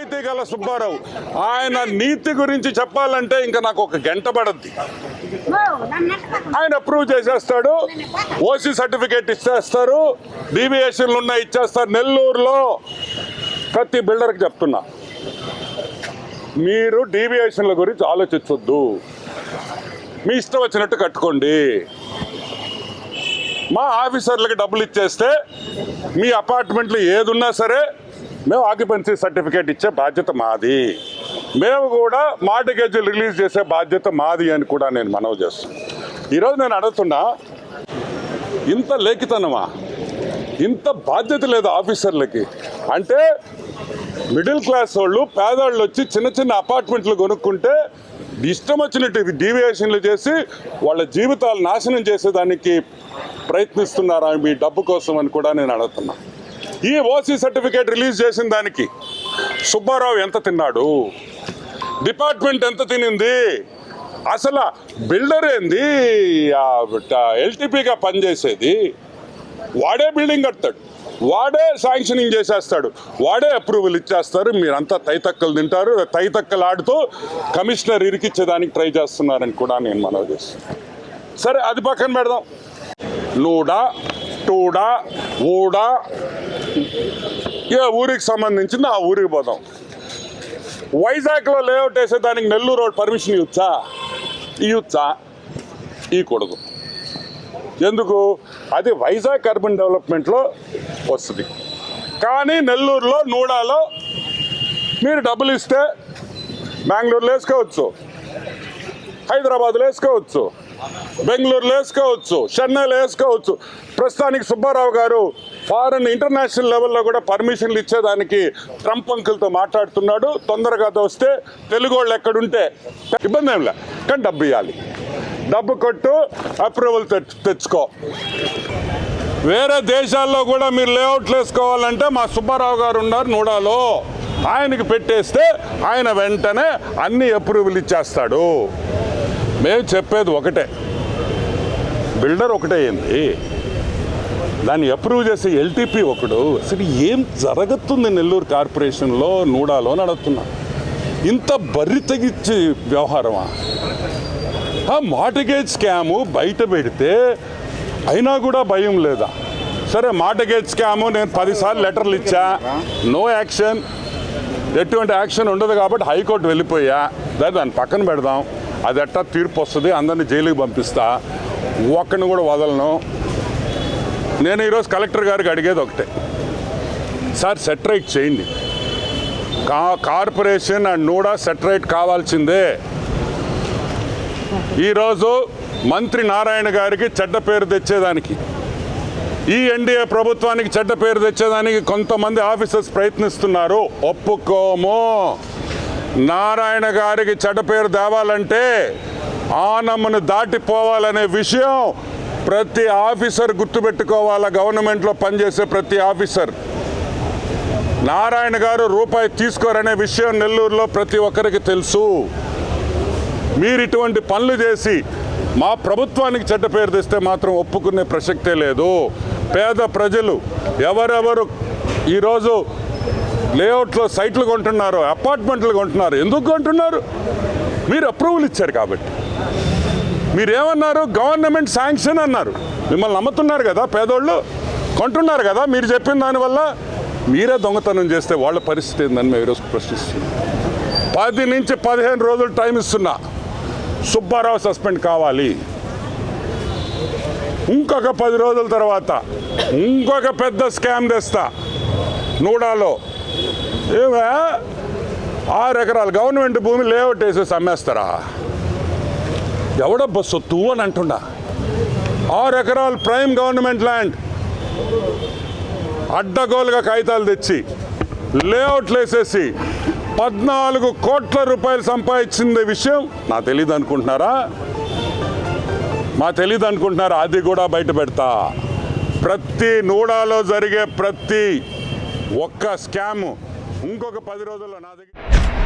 నిజాయితీ గల సుబ్బారావు ఆయన నీతి గురించి చెప్పాలంటే ఇంకా నాకు ఒక గంట పడద్ది. ఆయన అప్రూవ్ చేసేస్తాడు ఓసీ సర్టిఫికేట్ ఇచ్చేస్తారు డీవియేషన్లు ఉన్నాయి ఇచ్చేస్తారు. నెల్లూరులో ప్రతి బిల్డర్కి చెప్తున్నా. మీరు డీవియేషన్ల గురించి ఆలోచించొద్దు. మీ ఇష్టం వచ్చినట్టు కట్టుకోండి. మా ఆఫీసర్లకి డబ్బులు ఇచ్చేస్తే మీ అపార్ట్మెంట్లో ఏదున్నా సరే మేము ఆక్యుపెన్సీ సర్టిఫికేట్ ఇచ్చే బాధ్యత మాది. మేము కూడా మార్టిగేజీలు రిలీజ్ చేసే బాధ్యత మాది అని కూడా నేను మనవి చేస్తున్నాను ఈరోజు నేను అడుగుతున్నా ఇంత లేఖితనమా ఇంత బాధ్యత లేదు ఆఫీసర్లకి. అంటే మిడిల్ క్లాస్ వాళ్ళు పేదవాళ్ళు వచ్చి చిన్న చిన్న అపార్ట్మెంట్లు కొనుక్కుంటే ఇష్టం వచ్చినట్టు డీవియేషన్లు చేసి వాళ్ళ జీవితాలు నాశనం చేసేదానికి ప్రయత్నిస్తున్నారా మీ డబ్బు కోసం అని కూడా నేను అడుగుతున్నా. ఈ ఓసీ సర్టిఫికేట్ రిలీజ్ చేసిన దానికి సుబ్బారావు ఎంత తిన్నాడు? డిపార్ట్మెంట్ ఎంత తినింది? అసలు బిల్డర్ ఏంది? ఎల్టీపీగా పనిచేసేది వాడే బిల్డింగ్ కడతాడు వాడే శాంక్షనింగ్ చేసేస్తాడు వాడే అప్రూవల్ ఇచ్చేస్తారు మీరంతా తైతక్కలు తింటారు తైతక్కలు ఆడుతూ కమిషనర్ ఇరికిచ్చేదానికి ట్రై చేస్తున్నారని కూడా నేను మనవి చేస్తున్నాను. సరే అది పక్కన పెడదాం. నూడా టూడా ఊడా ఏ ఊరికి సంబంధించింది? ఆ ఊరికి పోదాం. వైజాగ్లో లేఅవుట్ వేసేదానికి నెల్లూరు రోడ్ పర్మిషన్ ఇవ్వచ్చా? ఇవ్వచ్చా? ఇవ్వకూడదు. ఎందుకు? అది వైజాగ్ అర్బన్ డెవలప్మెంట్లో వస్తుంది. కానీ నెల్లూరులో నూడాలో మీరు డబ్బులు ఇస్తే బెంగళూరులో వేసుకోవచ్చు. హైదరాబాద్లో వేసుకోవచ్చు. బెంగళూరులో వేసుకోవచ్చు. చెన్నైలో వేసుకోవచ్చు. ప్రస్తుతానికి సుబ్బారావు గారు ఫారెన్ ఇంటర్నేషనల్ లెవెల్లో కూడా పర్మిషన్లు ఇచ్చేదానికి ట్రంప్ అంకుల్తో మాట్లాడుతున్నాడు. తొందరగా అది వస్తే తెలుగు వాళ్ళు ఎక్కడుంటే ఇబ్బంది ఏం లే కానీ డబ్బు ఇవ్వాలి డబ్బు కొట్టు అప్రూవల్ తెచ్చు తెచ్చుకో. వేరే దేశాల్లో కూడా మీరు లేఅవుట్లు వేసుకోవాలంటే మా సుబ్బారావు గారు ఉన్నారు నూడాలో. ఆయనకి పెట్టేస్తే ఆయన వెంటనే అన్ని అప్రూవల్ ఇచ్చేస్తాడు. మేము చెప్పేది ఒకటే. బిల్డర్ ఒకటే ఏంది? దాన్ని అప్రూవ్ చేసే ఎల్టీపీ ఒకడు అసలు ఏం జరుగుతుంది నెల్లూరు కార్పొరేషన్లో నూడాలో నడుతున్నా ఇంత బర్రి తెగిచ్చే వ్యవహారమా? ఆ మార్టగేజ్ స్కాము బయట పెడితే అయినా కూడా భయం లేదా? సరే మార్టగేజ్ స్కాము నేను పదిసార్లు లెటర్లు ఇచ్చా. No action. ఎటువంటి యాక్షన్ ఉండదు కాబట్టి హైకోర్టు వెళ్ళిపోయా. దాన్ని దాన్ని పక్కన పెడదాం. అది ఎట్టా తీర్పు వస్తుంది? అందరినీ జైలుకి పంపిస్తా. ఒక్కడిని కూడా వదలను. నేను ఈరోజు కలెక్టర్ గారికి అడిగేది ఒకటే. సార్ సెటరైట్ చేయండి. కా కార్పొరేషన్ అండ్ నూడా సెటరైట్ కావాల్సిందే. ఈరోజు మంత్రి నారాయణ గారికి చెడ్డ పేరు తెచ్చేదానికి ఈ ఎన్డీఏ ప్రభుత్వానికి చెడ్డ పేరు తెచ్చేదానికి కొంతమంది ఆఫీసర్స్ ప్రయత్నిస్తున్నారు. ఒప్పుకోము. నారాయణ గారికి చెడ్డ పేరు తేవాలంటే ఆనమ్మను దాటిపోవాలనే విషయం ప్రతి ఆఫీసర్ గుర్తుపెట్టుకోవాలా? గవర్నమెంట్లో పనిచేసే ప్రతి ఆఫీసర్. నారాయణ గారు రూపాయి తీసుకోరనే విషయం నెల్లూరులో ప్రతి ఒక్కరికి తెలుసు. మీరు ఇటువంటి పనులు చేసి మా ప్రభుత్వానికి చెడ్డ పేరు తెస్తే మాత్రం ఒప్పుకునే ప్రసక్తే లేదు. పేద ప్రజలు ఎవరెవరు ఈరోజు లేఅవుట్లో సైట్లు కొంటున్నారు అపార్ట్మెంట్లు కొంటున్నారు ఎందుకు కొంటున్నారు? మీరు అప్రూవల్ ఇచ్చారు కాబట్టి. మీరేమన్నారు? గవర్నమెంట్ శాంక్షన్ అన్నారు. మిమ్మల్ని నమ్ముతున్నారు కదా పేదోళ్ళు? కొంటున్నారు కదా? మీరు చెప్పిన దానివల్ల మీరే దొంగతనం చేస్తే వాళ్ళ పరిస్థితి ఏందని మేము ఈరోజు ప్రశ్నిస్తున్నాం. పది నుంచి పదిహేను రోజులు టైం ఇస్తున్నా. సుబ్బారావు సస్పెండ్ కావాలి. ఇంకొక పది రోజుల తర్వాత ఇంకొక పెద్ద స్కామ్ తెస్తా. నూడాలో. ఏమే? ఆరు ఎకరాలు. గవర్నమెంట్ భూమి లేఅవుట్ వేసేసి అమ్మేస్తారా? ఎవడబ్బా సొత్తు అని అంటున్నా ఆరు ఎకరాలు ప్రైమ్ గవర్నమెంట్ ల్యాండ్. అడ్డగోలుగా కాగితాలు తెచ్చి లేఅవుట్లు వేసేసి పద్నాలుగు కోట్ల రూపాయలు సంపాదించింది విషయం నా తెలియదు అనుకుంటున్నారా? మా తెలియదు అనుకుంటున్నారా? అది కూడా బయట పెడతా. ప్రతి నూడాలో జరిగే ప్రతి ఒక్క స్కాము ఇంకొక పది రోజుల్లో నా దగ్గర